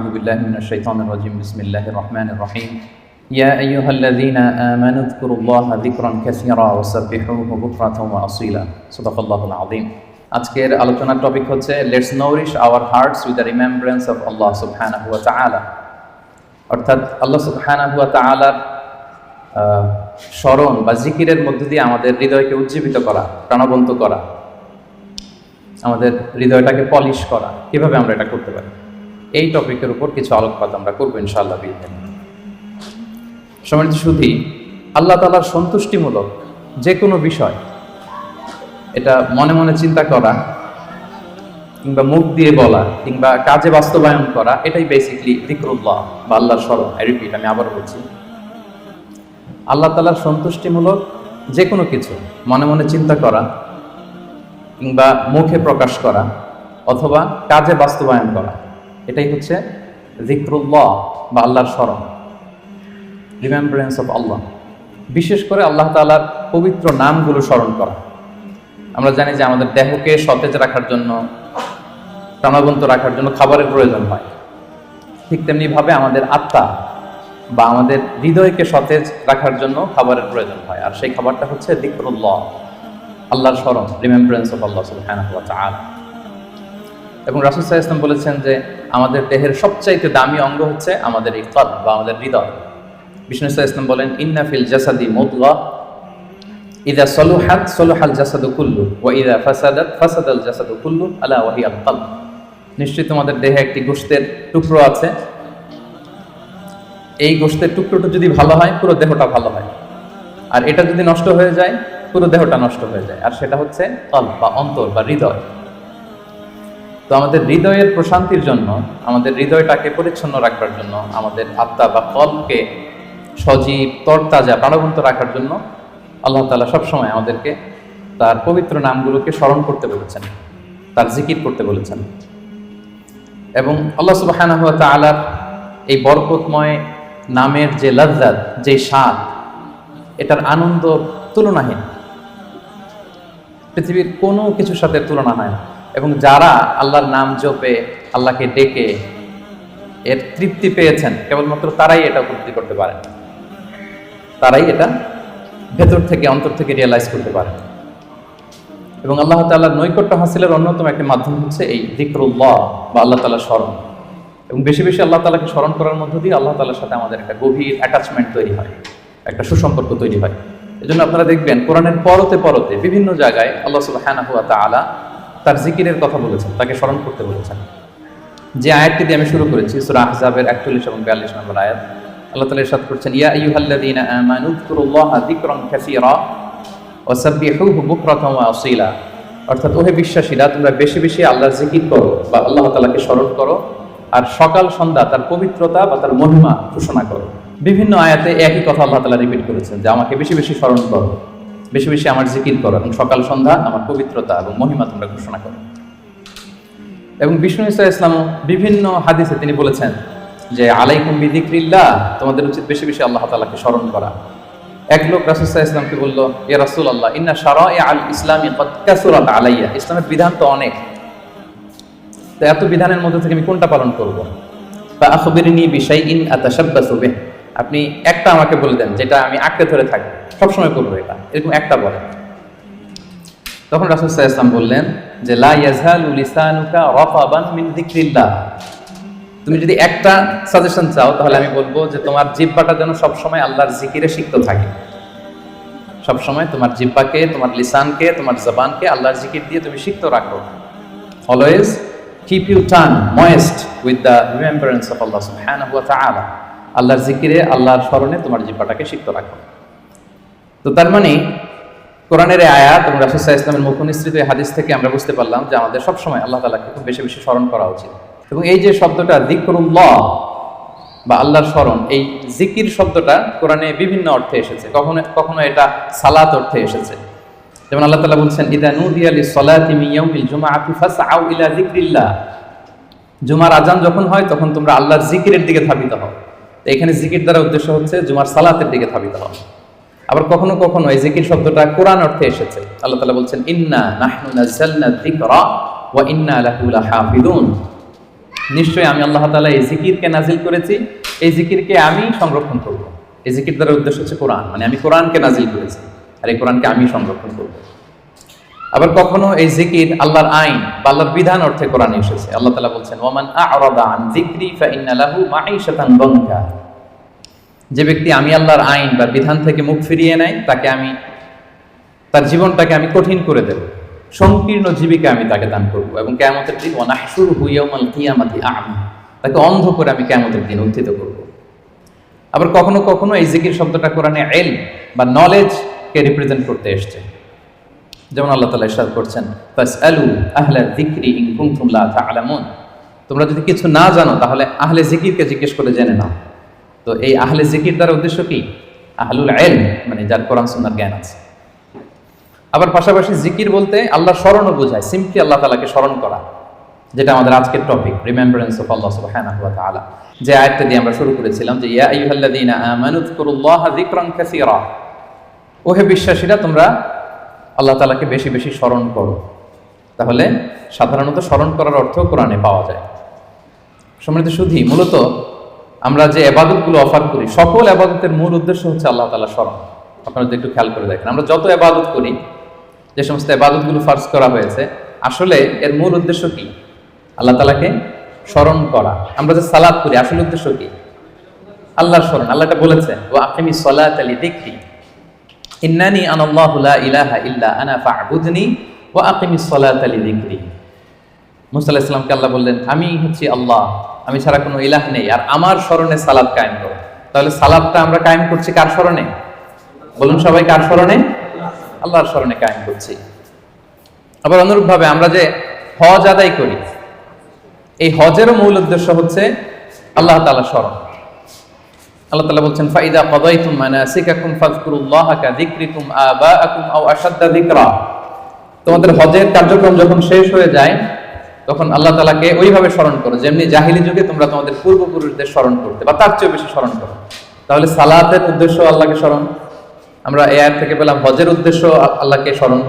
أعوذ بالله من الشيطان الرجيم بسم الله الرحمن الرحيم يا أيها الذين آمنوا اذكروا الله ذكرا كثيرا وسبحوه بكرة وأصيلا صدق الله العظيم আজকের আলোচনার টপিক হচ্ছে let's nourish our hearts with the remembrance of Allah সুবহানাহু ওয়া তাআলা অর্থাৎ আল্লাহ সুবহানাহু ওয়া তাআলার আহ, স্মরণ বা জিকিরের মধ্য দিয়ে আমাদের হৃদয়কে উজ্জীবিত করা প্রাণবন্ত করা আমাদের হৃদয়টাকে পলিশ করা কিভাবে আমরা এটা করতে পারি এই টপিকের উপর কিছু আলোকপাত আমরা করব ইনশাআল্লাহ বিদিন সমানিত শুধু আল্লাহ তালার সন্তুষ্টিমূলক যে কোনো বিষয়, এটা মনে মনে চিন্তা করা, কিংবা মুখ দিয়ে বলা, কিংবা কাজে বাস্তবায়ন করা, এটাই বেসিকলি দিকরুল্লাহ বা আল্লাহর স্মরণ। রিপিট আমি আবার বলছি। আল্লাহ তালার সন্তুষ্টিমূলক যে কোনো কিছু, মনে মনে চিন্তা করা, কিংবা মুখে প্রকাশ করা, অথবা কাজে বাস্তবায়ন করা এটাই হচ্ছে জিক্রুল্লাহ বা আল্লাহর স্মরণ রিমেম্বারেন্স অফ আল্লাহ বিশেষ করে আল্লাহ তাআলার পবিত্র নামগুলো স্মরণ করা। আমরা জানি যে আমাদের দেহকে সতেজ রাখার জন্য, প্রাণবন্ত রাখার জন্য খাবারের প্রয়োজন হয়। ঠিক তেমনিভাবে আমাদের আত্মা বা আমাদের হৃদয়কে সতেজ রাখার জন্য খাবারের প্রয়োজন হয়। আর সেই খাবারটা হচ্ছে দিকরুল্লাহ আল্লাহর স্মরণ রিমেম্বারেন্স অফ আল্লাহ তাআলা। এবং রাসূল সাল্লাল্লাহু ইসলাম বলেছেন যে আমাদের দেহের সবচাইতে দামি অঙ্গ হচ্ছে আমাদের এই কলব বা আমাদের হৃদয়। বিষ্ণু আলাইহি ওয়াসাল্লাম বলেন ইন্নাফিল জাসাদি মুদগা, ইদা সলুহাত সলুহাল জাসাদু কুল্লু, ওয়া ইদা ফাসাদাত ফাসাদাল জাসাদু কুল্লু, আলা ওয়াহিয়াল কলব। নিশ্চয়ই তোমাদের দেহে একটি গোশতের টুকরো আছে। এই গোশতের টুকরোটা যদি ভালো হয়, পুরো দেহটা ভালো হয়। আর এটা যদি নষ্ট হয়ে যায়, পুরো দেহটা নষ্ট হয়ে যায়। আর সেটা হচ্ছে কল বা অন্তর বা হৃদয়। তো আমাদের হৃদয়ের প্রশান্তির জন্য, আমাদের হৃদয়টাকে পরিচ্ছন্ন রাখবার জন্য, আমাদের আত্মা বা কলকে সজীব, তরতাজা প্রাণবন্ত রাখার জন্য আল্লাহ তালা সবসময় আমাদেরকে তার পবিত্র নামগুলোকে স্মরণ করতে বলেছেন, তার জিকির করতে বলেছেন। এবং আল্লাহ সুবাহানাহু তাআলার এই বরকতময় নামের যে লজ্জাত, যে স্বাদ, এটার আনন্দ তুলনাহীন। পৃথিবীর কোনো কিছুর সাথে তুলনা হয় না। এবং যারা আল্লাহর নাম জপে, আল্লাহকে ডেকে এর তৃপ্তি পেয়েছেন, কেবলমাত্র তারাই এটা উপলব্ধি করতে পারেন। তারাই এটা ভেতর থেকে, অন্তর থেকে রিয়েলাইজ করতে পারেন। এবং আল্লাহ তাআলার নৈকট্য হাসিলের অন্যতম একটি মাধ্যম হচ্ছে এই জিক্রুল্লাহ বা আল্লাহ তালা স্মরণ। এবং বেশি বেশি আল্লাহ তালাকে স্মরণ করার মধ্য দিয়ে আল্লাহ তাআলার সাথে আমাদের একটা গভীর অ্যাটাচমেন্ট তৈরি হয়, একটা সুসম্পর্ক তৈরি হয়। এজন্য আপনারা দেখবেন, কোরআনের পরতে পরতে বিভিন্ন জায়গায় আল্লাহ সুবহানাহু ওয়া তাআলা তার জিকিরের কথা বলেছেন, তাকে স্মরণ করতে বলেছেন। যে আয়াতটি দিয়ে আমি শুরু করেছি, সূরা আহজাবের 41 এবং 42 নম্বর আয়াত, আল্লাহ ইরশাদ করছেন, ইয়া ওয়া অর্থাৎ, ওহে বিশ্বাসীরা, তোমরা বেশি বেশি আল্লাহর জিকির করো বা আল্লাহ তাআলাকে স্মরণ করো আর সকাল সন্ধ্যা তার পবিত্রতা বা তার মহিমা ঘোষণা করো। বিভিন্ন আয়াতে একই কথা আল্লাহ তাআলা রিপিট করেছেন যে, আমাকে বেশি বেশি স্মরণ করো। বেশি বেশি আমার জিকির করো এবং সকাল, সন্ধ্যা আমার পবিত্রতা এবং মহিমা তোমরা ঘোষণা করো। এবং বিষ্ণু ইসা ইসলাম বিভিন্ন হাদিসে তিনি বলেছেন যে, আলাইকুম বিদিক্রিল্লাহ তোমাদের উচিত বেশি বেশি আল্লাহ তালাকে স্মরণ করা। এক লোক রাসুসাহ ইসলামকে বলল, ইয়া রাসুল আল্লাহ ইন্না সারা আল ইসলামী আলাইয়া। ইসলামের বিধান তো অনেক। তো এত বিধানের মধ্যে থেকে আমি কোনটা পালন করব? বা আখবিরিনী বিষয় ইন আতাশাব্বাসু বিহ। আপনি একটা আমাকে বলে দেন যেটা আমি আঁকড়ে ধরে থাকি। সবসময় করব এটা। এরকম একটা বলেন তখন রাসুল ইসলাম বললেন যে তুমি যদি একটা সাজেশন চাও, তাহলে আমি বলব যে, তোমার জিব্বাটা যেন সবসময় আল্লাহর জিকিরে সিক্ত থাকে। সবসময় তোমার জিব্বাকে তোমার লিসানকে, তোমার জবানকে আল্লাহর জিকির দিয়ে তুমি সিক্ত রাখো। Always keep you turn moist with the remembrance of আল্লাহ সুবহানাহু ওয়া তাআলা আল্লাহর জিকিরে, আল্লাহর স্মরণে তোমার জিব্বাটাকে সিক্ত রাখো। তো তার মানে কোরআনের আয়াত এবং রাসুসাহ ইসলামের মুখ এই হাদিস থেকে আমরা বুঝতে পারলাম যে আমাদের সবসময় আল্লাহ তালাকে খুব বেশি বেশি স্মরণ করা উচিত। এবং এই যে শব্দটা দিকরুল্লাহ বা আল্লাহর স্মরণ, এই জিকির শব্দটা কোরআনে বিভিন্ন অর্থে এসেছে। কখনো কখনো এটা সালাত অর্থে এসেছে। যেমন আল্লাহ তালা বলছেন, ইদা নুদি আলী সলাতি জুমা আফিফাস আউ ইলা জিক্রিল্লাহ জুমার আজান যখন হয়, তখন তোমরা আল্লাহর জিকিরের দিকে ধাবিত হও। এখানে জিকির দ্বারা উদ্দেশ্য হচ্ছে জুমার সালাতের দিকে ধাবিত হও আবার কখনো কখনো এই জিকির শব্দটা কোরআন অর্থে এসেছে। আল্লাহ তালা বলছেন, ইন্না নাহনু নাজ্জালনা ইন্না নিশ্চয়ই আমি আল্লাহ তাআলা এই জিকিরকে নাজিল করেছি। এই জিকিরকে আমি সংরক্ষণ করব। এই জিকির দ্বারা উদ্দেশ্য হচ্ছে কোরআন। মানে আমি কোরআনকে নাজিল করেছি। আর এই কোরআনকে আমি সংরক্ষণ করব। আবার কখনো এই জিকির আল্লাহর আইন বা আল্লাহর বিধান অর্থে কোরআনে এসেছে। আল্লাহ তালা বলছেন ওয়ামান আ'রাদা আন যিকরি ফাইন্না লাহু মাঈশাতান যে ব্যক্তি আমি আল্লাহর আইন বা বিধান থেকে মুখ ফিরিয়ে নেয়, তাকে আমি, তার জীবনটাকে আমি কঠিন করে দেব। সংকীর্ণ জীবিকা আমি তাকে দান করব এবং কেয়ামতের দিন ওয়ানাহশুর হুইয়ামাল কিয়ামাতি আ'মা। তাকে অন্ধ করে আমি কেয়ামতের দিন উত্থিত করব। আবার কখনো কখনো এই জিকির শব্দটা কোরআনে এল বা নলেজকে রিপ্রেজেন্ট করতে এসছে। যেমন আল্লাহ তালা ইরশাদ করছেন, ফাসআলু আহলা যিকরি ইন কুনতুম লা তা'লামুন তোমরা যদি কিছু না জানো, তাহলে আহলে জিকিরকে জিজ্ঞেস করে জেনে নাও। তো এই আহলে জিকির দ্বারা উদ্দেশ্য কি? আহলুল ইলম মানে যার কোরআন সুন্নাহর জ্ঞান আছে। আবার পাশাপাশি জিকির বলতে আল্লাহ স্মরণও বোঝায়, সিম্পলি আল্লাহ তালাকে স্মরণ করা, যেটা আমাদের আজকের টপিক রিমেম্বারেন্স অফ আল্লাহ সুবহানাহু ওয়া তাআলা। যে আয়াতটা দিয়ে আমরা শুরু করেছিলাম যে, ইয়া আইয়ুহাল্লাযীনা আমানু যকুরুল্লাহা যিকরান কাসীরা। ওহে বিশ্বাসীরা, তোমরা আল্লাহ তালাকে বেশি বেশি স্মরণ করো। তাহলে সাধারণত স্মরণ করার অর্থ কোরআনে পাওয়া যায়। সম্মানিত শুধু মূলত আমরা যে এবাদতগুলো অফার করি, সকল এবাদতের মূল উদ্দেশ্য হচ্ছে আল্লাহ তাআলা স্মরণ। আপনারা যদি একটু খেয়াল করে দেখেন, আমরা যত এবাদত করি, যে সমস্ত এবাদতগুলো ফার্স করা হয়েছে, আসলে এর মূল উদ্দেশ্য কি? আল্লাহ তালাকে স্মরণ করা। আমরা যে সালাদ করি, আসল উদ্দেশ্য কি? আল্লাহর স্মরণ। আল্লাহটা বলেছেন ও আকিমি সলাত আলী দেখি ইন্নানি আনাল্লাহু লা ইলাহা ইল্লা আনা ফা'বুদনি ওয়া আকিমি সলাত আলী যিকরি মুসা আলাইহিস সালামকে আল্লাহ বললেন, আমি হচ্ছি আল্লাহ, আমি ছাড়া কোনো ইলাহ নেই, আর আমার স্মরণে সালাদ কায়েম করো। তাহলে সালাদটা আমরা কায়েম করছি কার স্মরণে? বলুন সবাই কার স্মরণে? আল্লাহর স্মরণে কায়েম করছি। আবার অনুরূপভাবে আমরা যে হজ আদায় করি, এই হজেরও মূল উদ্দেশ্য হচ্ছে আল্লাহ তাআলা স্মরণ। আল্লাহ তাআলা বলছেন, ফাইদা কাদাইতুম মানাসিকাকুম ফাযকুরুল্লাহা কাযিকরিকুম আবাআকুম আও আশাদ্দা যিকরা। তোমাদের হজের কার্যক্রম যখন শেষ হয়ে যায়, তখন আল্লাহ তাআলাকে ওইভাবে স্মরণ করো, যেমনি জাহিলি যুগে তোমরা তোমাদের পূর্বপুরুষদের স্মরণ করতে, বা তার চেয়ে বেশি স্মরণ করো। তাহলে সালাতের উদ্দেশ্য আল্লাহকে স্মরণ, আমরা এ আয়াত থেকে পেলাম হজের উদ্দেশ্য আল্লাহকে স্মরণ।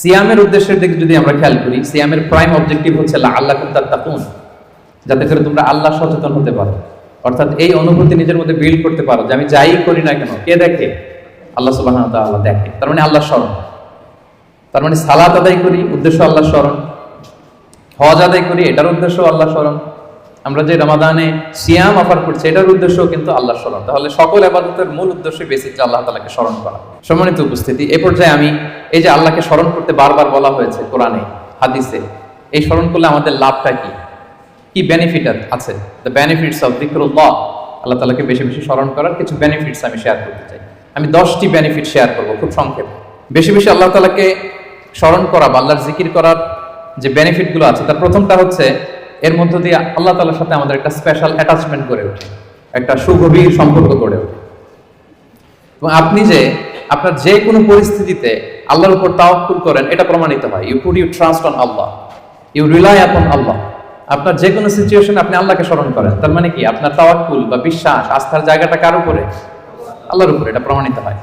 সিয়ামের উদ্দেশ্যের দিকে যদি আমরা খেয়াল করি, সিয়ামের প্রাইম অবজেক্টিভ হচ্ছে আল্লাহ তাকুন যাতে করে তোমরা আল্লাহ সচেতন হতে পারো। অর্থাৎ এই অনুভূতি নিজের মধ্যে বিল্ড করতে পারো যে আমি যাই করি না কেন, কে দেখে? আল্লাহ সুবাহ আল্লাহ দেখে। তার মানে আল্লাহ স্মরণ। তার মানে সালাত আদায় করি, উদ্দেশ্য আল্লাহ স্মরণ। হজ আদায় করি, এটার উদ্দেশ্য আল্লাহ স্মরণ। আমরা যে রমাদানে সিয়াম অফার করছি, এটার উদ্দেশ্য কিন্তু আল্লাহ স্মরণ। তাহলে সকল আবাদতের মূল উদ্দেশ্য বেসিকলি আল্লাহ তালাকে স্মরণ করা। সম্মানিত উপস্থিতি, এ পর্যায়ে আমি এই যে আল্লাহকে স্মরণ করতে বারবার বলা হয়েছে কোরআনে, হাদিসে, এই স্মরণ করলে আমাদের লাভটা কি? কি বেনিফিট আছে? দ্য বেনিফিটস অফ জিক্রুল্লাহ আল্লাহ তালাকে বেশি বেশি স্মরণ করার কিছু বেনিফিটস আমি শেয়ার করতে চাই। আমি দশটি বেনিফিট শেয়ার করব, খুব সংক্ষেপে। বেশি বেশি আল্লাহ তালাকে স্মরণ করা বা আল্লাহর জিকির করার যে বেনিফিটগুলো আছে, তার প্রথমটা হচ্ছে এর মধ্য দিয়ে আল্লাহ তালার সাথে আমাদের একটা স্পেশাল অ্যাটাচমেন্ট গড়ে ওঠে, একটা সুগভীর সম্পর্ক গড়ে ওঠে। এবং আপনি যে, আপনার যে কোনো পরিস্থিতিতে আল্লাহর উপর তাওয়াক্কুল করেন, এটা প্রমাণিত হয়। You put you trust on Allah you rely upon আল্লাহ আপনার যে কোনো সিচুয়েশনে আপনি আল্লাহকে স্মরণ করেন। তার মানে কি? আপনার তাওয়াক্কুল বা বিশ্বাস, আস্থার জায়গাটা কার উপরে? আল্লাহর উপরে, এটা প্রমাণিত হয়।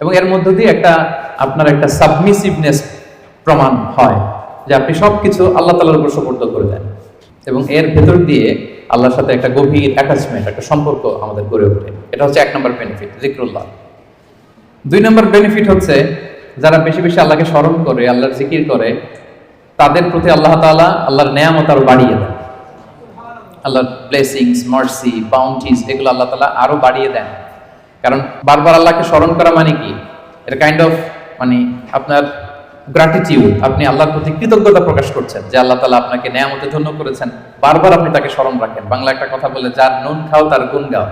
এবং এর মধ্য দিয়ে একটা, আপনার একটা সাবমিসিভনেস প্রমাণ হয়, যে আপনি সবকিছু আল্লাহ তালার উপর সুপর্দ করে দেন। এবং এর ভেতর দিয়ে আল্লাহর সাথে একটা গভীর অ্যাটাচমেন্ট একটা সম্পর্ক আমাদের গড়ে ওঠে। এটা হচ্ছে এক নম্বর বেনিফিট জিক্রুল্লাহ। দুই নম্বর বেনিফিট হচ্ছে, যারা বেশি বেশি আল্লাহকে স্মরণ করে, আল্লাহর জিকির করে তাদের প্রতি আল্লাহ তাআলা আল্লাহর নেয়ামত আরও বাড়িয়ে দেন। আল্লাহর ব্লেসিংস মার্সি বাউন্টিস এগুলো আল্লাহ তাআলা আরও বাড়িয়ে দেন। কারণ বারবার আল্লাহকে স্মরণ করা মানে কি? এটা কাইন্ড অফ মানে আপনার গ্রাটিটিউড আপনি আল্লাহর প্রতি কৃতজ্ঞতা প্রকাশ করছেন যে আল্লাহ তালা আপনাকে নেয়ামতে ধন্য করেছেন। বারবার আপনি তাকে স্মরণ রাখেন। বাংলা একটা কথা বলে, যার নুন খাও, তার গুণ গাও।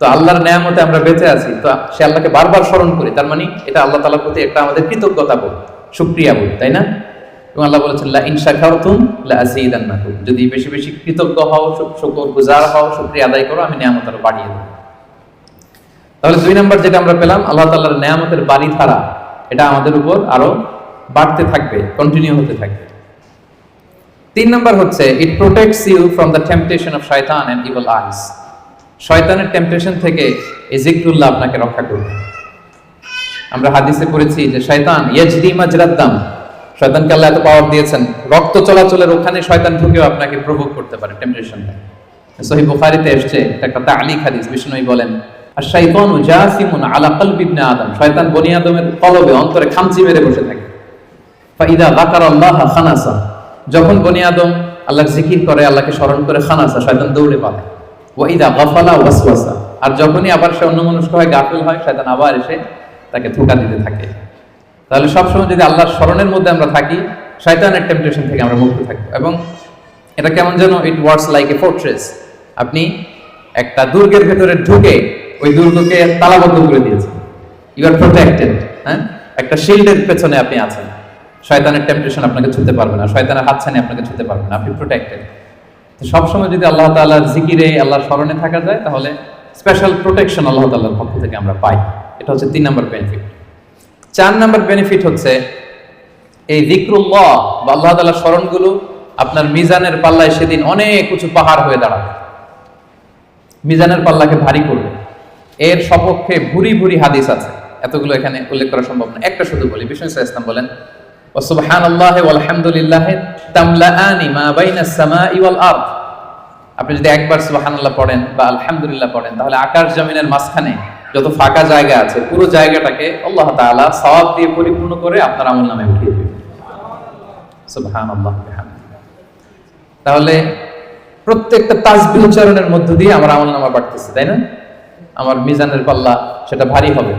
তো আল্লাহর নেয়ামতে আমরা বেঁচে আছি, তো সে আল্লাহকে বারবার স্মরণ করি। তার মানে এটা আল্লাহ তালার প্রতি একটা আমাদের কৃতজ্ঞতা বোধ সুক্রিয়া বোধ, তাই না? এবং আল্লাহ বলেছেন লা ইনশা লা যদি বেশি বেশি কৃতজ্ঞ হও শুকর গুজার হও আদায় করো, আমি নেয়ামত আরও বাড়িয়ে তাহলে দুই যেটা আমরা পেলাম, আল্লাহ নেয়ামতের বাড়ি ধারা এটা আমাদের উপর আরও বাড়তে থাকবে কন্টিনিউ হতে থাকবে। তিন নম্বর হচ্ছে it protects you from the temptation of শয়তান এন্ড ইভল আইস শয়তানের টেম্পটেশন থেকে এই আপনাকে রক্ষা করবে। আমরা হাদিসে পড়েছি যে, শয়তান, ইয়াজরি মাজরাদ্দাম। শয়তানকে আল্লাহ এত পাওয়ার দিয়েছেন। রক্ত চলাচলের ওখানে শয়তান ঢুকেও আপনাকে প্রভোগ করতে পারে টেম্পটেশন সহি বুখারিতে এসছে একটা তালিক হাদিস, বিষ্ণুই বলেন আর শাইতানু জাসিমুন আলা কলবি ইবনে আদম। শয়তান বনি আদমের কলবে, অন্তরে খামচি মেরে বসে থাকে। ফাইদা যাকার আল্লাহ খানাসা। যখন বনি আদম আল্লাহর জিকির করে, আল্লাহকে স্মরণ করে খানাসা, শয়তান দৌড়ে পালায়। ওয়াইদা গাফালা ওয়াসওয়াসা। আর যখনই আবার সে অন্যমনস্ক হয় গাফিল হয়, শয়তান আবার এসে তাকে ধোঁকা দিতে থাকে। তাহলে সবসময় যদি আল্লাহর স্মরণের মধ্যে আমরা থাকি, শয়তানের টেম্পটেশন থেকে আমরা মুক্ত থাকব। এবং এটা কেমন যেন it works like a fortress আপনি একটা দুর্গের ভেতরে ঢুকে ওই দুর্গকে তালাবদ্ধ করে দিয়েছেন। ইউ আর প্রোটেক্টেড হ্যাঁ? একটা শিল্ডের পেছনে আপনি আছেন। শয়তানের টেম্পটেশন আপনাকে ছুতে পারবে না, শয়তানের হাতছানি আপনাকে ছুতে পারবে না। আপনি প্রোটেক্টেড সবসময় যদি আল্লাহ তাআলার জিকিরে, আল্লাহর স্মরণে থাকা যায়, তাহলে স্পেশাল প্রোটেকশন আল্লাহ তাআলার পক্ষ থেকে আমরা পাই। এটা হচ্ছে তিন নম্বর বেনিফিট চার নাম্বার বেনিফিট হচ্ছে এই জিক্রুল্লাহ বা আল্লাহ তালা স্মরণগুলো আপনার মিজানের পাল্লায় সেদিন অনেক উঁচু পাহাড় হয়ে দাঁড়াবে। মিজানের পাল্লাকে ভারী করবে। এর সপক্ষে ভুরি ভুরি হাদিস আছে। এতগুলো এখানে উল্লেখ করা সম্ভব না। একটা শুধু বলি, বিষ্ণু ইসলাম বলেন ওসুবহান আল্লাহ আলহামদুলিল্লাহ তামলা মা আপনি যদি একবার সুবহান পড়েন বা আলহামদুলিল্লাহ পড়েন, তাহলে আকাশ জমিনের মাঝখানে যত ফাঁকা জায়গা আছে, পুরো জায়গাটাকে আল্লাহ তাআলা সওয়াব দিয়ে পরিপূর্ণ করে আপনার আমল নামে উঠিয়ে বিহামদিহি। তাহলে প্রত্যেকটা তাজবি উচ্চারণের মধ্য দিয়ে আমার আমল নামা বাড়তেছে, তাই না? আমার মিজানের পাল্লা সেটা ভারী হবে।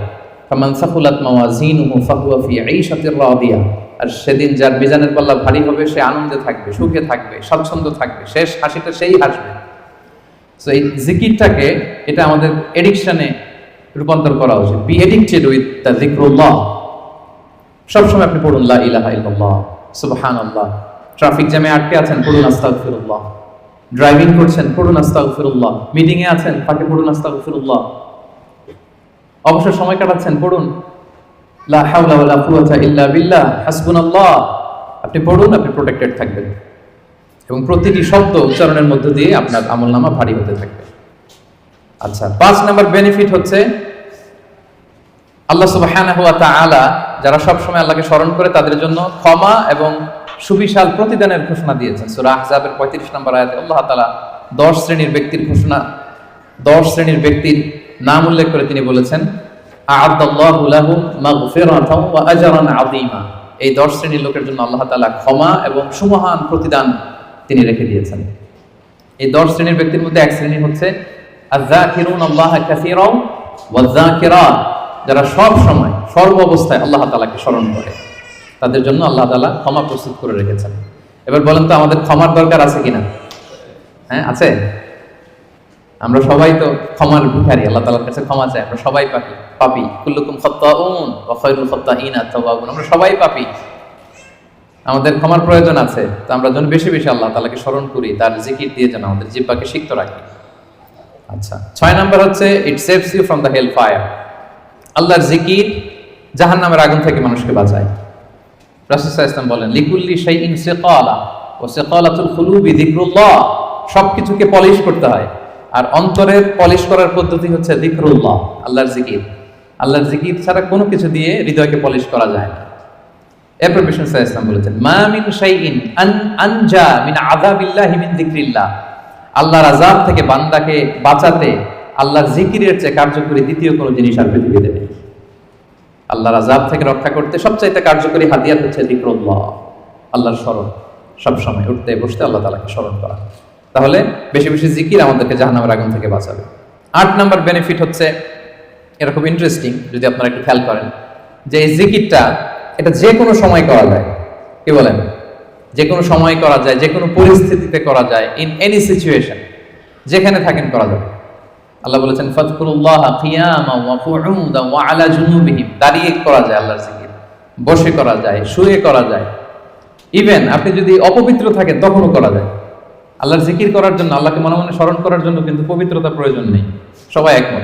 ফামান সাকুলাত মাওয়াজিনুহু ফাহুয়া ফি ঈশাতির রাদিয়া। আর সেদিন যার মিজানের পাল্লা ভারী হবে, সে আনন্দে থাকবে, সুখে থাকবে স্বচ্ছন্দ থাকবে, শেষ হাসিটা সেই হাসবে। সো এই জিকিরটাকে, এটা আমাদের এডিকশনে রূপান্তর করা উচিত। বি এডিক্টেড উইথ দ্য জিক্রুল্লাহ সবসময় আপনি পড়ুন, লা ইলাহা ইল্লাল্লাহ সুবহানাল্লাহ। ট্রাফিক জ্যামে আটকে আছেন, পড়ুন, আস্তাগফিরুল্লাহ ড্রাইভিং করছেন, পড়ুন, আস্তাগফিরুল্লাহ মিটিং এ আছেন ফাঁকে পড়ুন, আস্তাগফিরুল্লাহ অবসর সময় কাটাচ্ছেন, পড়ুন, লা হাওলা ওয়ালা কুওয়াতা ইল্লা বিল্লাহ হাসবুনাল্লাহ আপনি পড়ুন, আপনি প্রোটেক্টেড থাকবেন। এবং প্রতিটি শব্দ উচ্চারণের মধ্য দিয়ে আপনার আমলনামা ভারী হতে থাকবে। আচ্ছা পাঁচ নাম্বার বেনিফিট হচ্ছে আল্লাহ সুবহানাহু ওয়া তাআলা যারা সব সময় আল্লাহকে স্মরণ করে তাদের জন্য ক্ষমা এবং সুবিশাল প্রতিদানের ঘোষণা দিয়েছেন। সূরা আহজাবের 35 নম্বর আয়াতে আল্লাহ তাআলা 10 শ্রেণির ব্যক্তির ঘোষণা 10 শ্রেণির ব্যক্তির নাম উল্লেখ করে তিনি বলেছেন এই 10 শ্রেণির লোকের জন্য আল্লাহ তালা ক্ষমা এবং সুমহান প্রতিদান তিনি রেখে দিয়েছেন। এই 10 শ্রেণির ব্যক্তির মধ্যে এক শ্রেণি হচ্ছে যারা সব সময়, সর্ব অবস্থায় আল্লাহ তাআলাকে স্মরণ করে, তাদের জন্য আল্লাহ তাআলা ক্ষমা প্রস্তুত করে রেখেছেন। এবার বলেন তো, আমাদের ক্ষমার দরকার আছে কিনা? হ্যাঁ আছে? আমরা সবাই তো ক্ষমার ভিখারি, আল্লাহ তাআলার কাছে ক্ষমা চাই, আমরা সবাই পাপি পাপি। কুল্লুকুম খাত্তাউন ওয়া খায়রুল খাত্তাইনা আত-তাওয়াবুন আমরা সবাই পাপি। আমাদের ক্ষমার প্রয়োজন আছে, তো আমরা যেন বেশি বেশি আল্লাহ তাআলাকে স্মরণ করি, তার জিকির দিয়ে যেন আমাদের জিহ্বাকে সিক্ত রাখি। আচ্ছা ছয় নাম্বার হচ্ছে it saves you from fire আল্লাহর জিকির জাহান্নামের আগুন থেকে মানুষকে বাঁচায়। ওয়াসাল্লাম বলেন, লিকুল্লি শাইইন সিকালা ওয়া সিকালাতুল কুলুবি যিকরুল্লাহ। সবকিছুকে পলিশ করতে হয়। আর অন্তরের পলিশ করার পদ্ধতি হচ্ছে যিকরুল্লাহ, আল্লাহর জিকির। আল্লাহর জিকির ছাড়া কোনো কিছু দিয়ে হৃদয়কে পলিশ করা যায় না। এরপর বিষ্ণু আলাইহি বলেছেন, মা মিন আন আনজা মিন আযাবিল্লাহি মিন আল্লাহর আযাব থেকে বান্দাকে বাঁচাতে আল্লাহর জিকিরের চেয়ে কার্যকরী দ্বিতীয় কোনো জিনিস আর পৃথিবীতে নেই। আল্লাহর আজাব থেকে রক্ষা করতে সবচাইতে কার্যকরী হাতিয়ার হচ্ছে জিক্রুল্লাহ আল্লাহর স্মরণ। সবসময় উঠতে, বসতে আল্লাহ তালাকে স্মরণ করা। তাহলে বেশি বেশি জিকির আমাদেরকে জাহান্নামের আগুন থেকে বাঁচাবে। আট নাম্বার বেনিফিট হচ্ছে এটা খুব ইন্টারেস্টিং যদি আপনারা একটু খেয়াল করেন, যে এই জিকিরটা, এটা যে কোনো সময় করা যায়। কি বলেন? যে কোনো সময় করা যায়, যে কোনো পরিস্থিতিতে করা যায় ইন এনি সিচুয়েশন যেখানে থাকেন করা যাবে। আল্লাহ বলেছেন ফাজকুরুল্লাহ কিয়ামা ওয়া কুউদা ওয়া আলা জুনুবিহিম। দাঁড়িয়ে করা যায় আল্লাহর জিকির। বসে করা যায়, শুয়ে করা যায়। ইভেন আপনি যদি অপবিত্র থাকেন, তখনও করা যায়। আল্লাহর জিকির করার জন্য, আল্লাহকে মনে মনে স্মরণ করার জন্য কিন্তু পবিত্রতা প্রয়োজন নেই। সবাই একমত।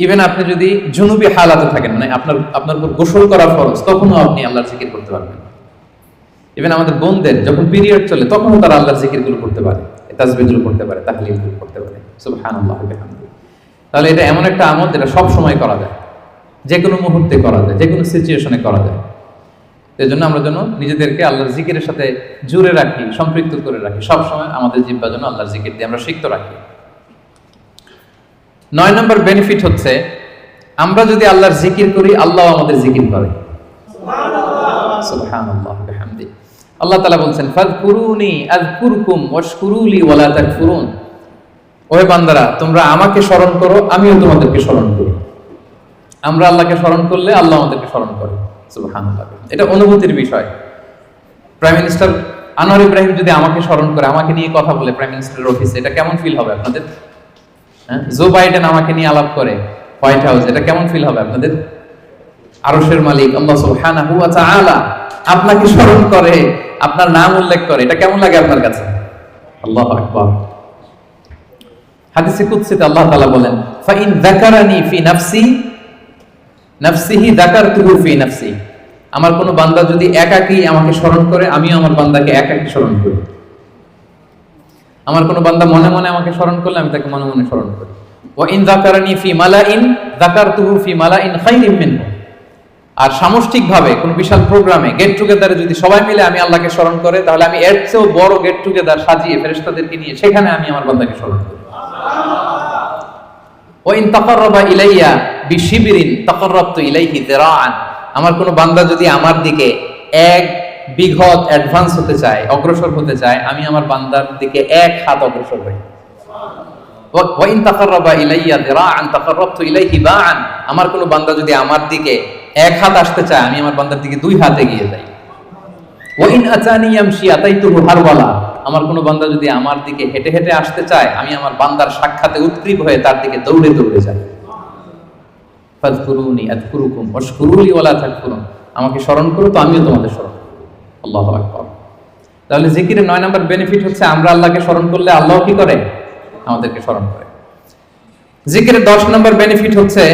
ইভেন আপনি যদি জুনুবি হালাতে থাকেন মানে আপনার আপনার উপর গোসল করা ফরজ, তখনও আপনি আল্লাহর জিকির করতে পারবেন। ইভেন আমাদের বোনদের যখন পিরিয়ড চলে, তখনও তারা আল্লাহর জিকিরগুলো করতে পারে তাজবিগুলো করতে পারে, তাহলিলগুলো করতে পারে। সুবহানাল্লাহ বিহামদিহি তাহলে এটা এমন একটা আমল যেটা সব সময় করা যায়। যে কোনো মুহূর্তে করা যায় যে কোনো সিচুয়েশনে করা যায়। এই জন্য আমরা যেন নিজেদেরকে আল্লাহর জিকিরের সাথে জুড়ে রাখি, সম্পৃক্ত করে রাখি। সব সময় আমাদের জিব্বা যেন আল্লাহর জিকির দিয়ে আমরা সিক্ত রাখি। নয় নম্বর বেনিফিট হচ্ছে, আমরা যদি আল্লাহর জিকির করি, আল্লাহ আমাদের জিকির করে। সুবহানাল্লাহ। আল্লাহ তালা বলছেন, ফাযকুরুনি আযকুরকুম ওয়াশকুরুলি ওয়ালা তাকফুরুন। ওহে বান্দারা, তোমরা আমাকে স্মরণ করো, আমিও তোমাদেরকে স্মরণ করি। আমরা আল্লাহকে স্মরণ করলে আল্লাহ আমাদেরকে স্মরণ করে। সুবহানাল্লাহ। এটা অনুভূতির বিষয়। প্রাইম মিনিস্টার আনোয়ার ইব্রাহিম যদি আমাকে স্মরণ করে, আমাকে নিয়ে কথা বলে প্রাইম মিনিস্টারের অফিসে এটা কেমন ফিল হবে আপনাদের? হ্যাঁ? জো বাইডেন আমাকে নিয়ে আলাপ করে হোয়াইট হাউস এটা কেমন ফিল হবে আপনাদের? আরশের মালিক, আল্লাহ সুবহানাহু ওয়া তাআলা আপনাকে স্মরণ করে, আপনার নাম উল্লেখ করে। এটা কেমন লাগে আপনার কাছে? আল্লাহু আকবার। হাদিসে কুদসিতে আল্লাহ তাআলা বলেন ফা ইন যাকারানি ফি নাফসি, নাফসিহি যাকারতুহু ফি নাফসি। আমার কোনো বান্দা যদি একাকী আমাকে স্মরণ করে, আমিও আমার বান্দাকে একাকী স্মরণ করি। আমার কোনো বান্দা মনে মনে আমাকে স্মরণ করলে, আমি তাকে মনে মনে স্মরণ করি। ওয়া ইন যাকারানি ফি মালাইন, যাকারতুহু ফি মালাইন খাইরিম মিনহু। আর সামষ্টিকভাবে কোনো বিশাল প্রোগ্রামে গেট টুগেদারে যদি সবাই মিলে আমি আল্লাহকে স্মরণ করে, তাহলে আমি এর চেয়েও বড় গেট টুগেদার সাজিয়ে ফেরেস্তাদেরকে নিয়ে সেখানে আমি আমার বান্দাকে স্মরণ করি ও ইন তাকাররাবা ইলাইয়া বিশিবিরিন তাকাররাবতু ইলাইহি যিরাআন, আমার কোনো বান্দা যদি আমার দিকে এক বিঘত অ্যাডভান্স হতে চায়, অগ্রসর হতে চায়, আমি আমার বান্দার দিকে এক হাত অগ্রসর হই ওয়া ইন তাকাররাবা ইলাইয়া যিরাআন তাকাররাবতু ইলাইহি বাআন আমার কোনো বান্দা যদি আমার দিকে এক হাত আসতে চায়, আমি আমার বান্দার দিকে দুই হাত এগিয়ে যাই আমার কোনো বান্দা যদি আমার দিকে হেঁটে হেঁটে আসতে চায়, আমি আমার বান্দার সাক্ষাতে উৎক্রীব হয়ে তার দিকে দৌড়ে দৌড়ে যাই আমাকে স্মরণ করো তো, আমিও তোমাদের স্মরণ আল্লাহু তাহলে জিকিরের নয় নম্বর বেনিফিট হচ্ছে আমরা আল্লাহকে স্মরণ করলে আল্লাহ কি করে? আমাদেরকে স্মরণ করে। জিকিরের দশ নম্বর বেনিফিট হচ্ছে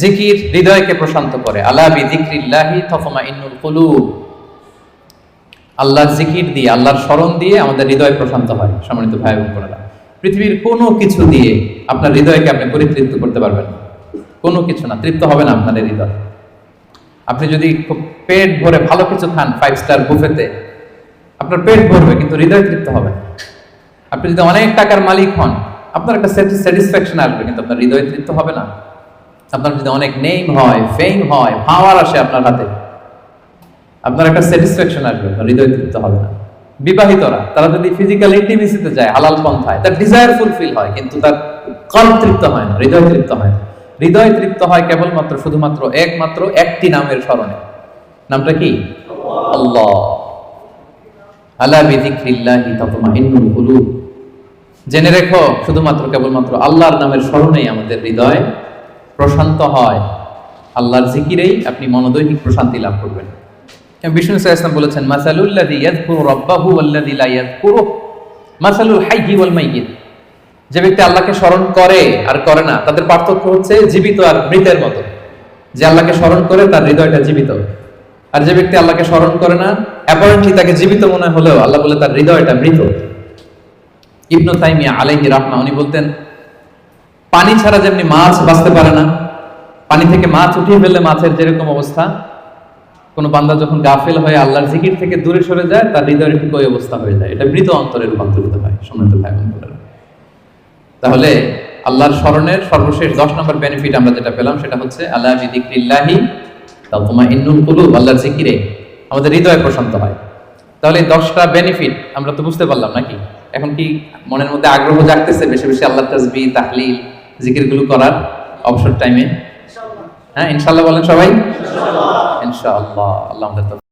জিকির হৃদয়কে প্রশান্ত করে। আলা বি যিকরিল্লাহি তাতমাইন্নুল কুলুব। আল্লাহর জিকির দিয়ে, আল্লাহর স্মরণ দিয়ে আমাদের হৃদয় প্রশান্ত হয়, সম্মানিত ভাই বোনেরা। পৃথিবীর কোনো কিছু দিয়ে আপনার হৃদয়কে আপনি পরিতৃপ্ত করতে পারবেন কোনো কিছু না, তৃপ্ত হবে না আপনার হৃদয়। আপনি যদি খুব পেট ভরে ভালো কিছু খান ফাইভ স্টার বুফেতে আপনার পেট ভরবে, কিন্তু হৃদয় তৃপ্ত হবে আপনি যদি অনেক টাকার মালিক হন আপনার একটা স্যাটিসফ্যাকশন আসবে, কিন্তু আপনার হৃদয় তৃপ্ত হবে না। আপনার যদি অনেক নেম হয় ফেম হয় পাওয়ার আসে আপনার হাতে, আপনার একটা স্যাটিসফ্যাকশন আসবে, আপনার হৃদয় তৃপ্ত হবে না। বিবাহিতরা, তারা যদি ফিজিক্যাল ইন্টিমেসিতে যায়, হালাল পন্থায়, তার ডিজায়ার ফুলফিল হয়, কিন্তু তার কল তৃপ্ত হয় না, হৃদয় তৃপ্ত হয় না। হৃদয় তৃপ্ত হয় কেবলমাত্র, শুধুমাত্র একমাত্র একটি নামের স্মরণে। নামটা কি? আল্লাহ। আলা বিযিকরিল্লাহি তাতমাইন্নুল কুলুব। জেনে রেখো, শুধুমাত্র, কেবলমাত্র আল্লাহর নামের স্মরণেই আমাদের হৃদয় প্রশান্ত হয়। আল্লাহর জিকিরেই আপনি মনোদৈহিক প্রশান্তি লাভ করবেন। বিষ্ণু বলেছেন যে ব্যক্তি আল্লাহকে স্মরণ করে আর করে না, তাদের পার্থক্য হচ্ছে জীবিত আর মৃতের মতো। যে আল্লাহকে স্মরণ করে, তার হৃদয়টা জীবিত। আর যে ব্যক্তি আল্লাহকে স্মরণ করে না, অ্যাপারেন্টলি তাকে জীবিত মনে হলেও আল্লাহ বলে তার হৃদয়টা মৃত। ইবনু তাইমিয়া আলাইহি রাহমা উনি বলতেন, পানি ছাড়া যেমনি মাছ বাঁচতে পারে না। পানি থেকে মাছ উঠিয়ে ফেললে মাছের যেরকম অবস্থা, কোনো বান্দা যখন গাফেল হয়ে আল্লাহর জিকির থেকে দূরে সরে যায়, তার হৃদয়ের ঠিক ওই অবস্থা হয়ে যায়। এটা মৃত অন্তরে রূপান্তরিত হয়, সম্মানিত ভাই বোনেরা। তাহলে আল্লাহর স্মরণের সর্বশেষ দশ নম্বর বেনিফিট আমরা যেটা পেলাম, সেটা হচ্ছে আল্লাহ জিদিক্রিল্লাহি তালতুমা ইন্নুল কুলুব আল্লাহর জিকিরে আমাদের হৃদয় প্রশান্ত হয়। তাহলে দশটা বেনিফিট আমরা তো বুঝতে পারলাম নাকি? এখন কি মনের মধ্যে আগ্রহ জাগতেছে বেশি বেশি আল্লাহ তাজবি তাহলিল জিকিরগুলো করার অবসর টাইমে হ্যাঁ ইনশাল্লাহ বলেন সবাই? ইনশাআল্লাহ আল্লাহ আমাদের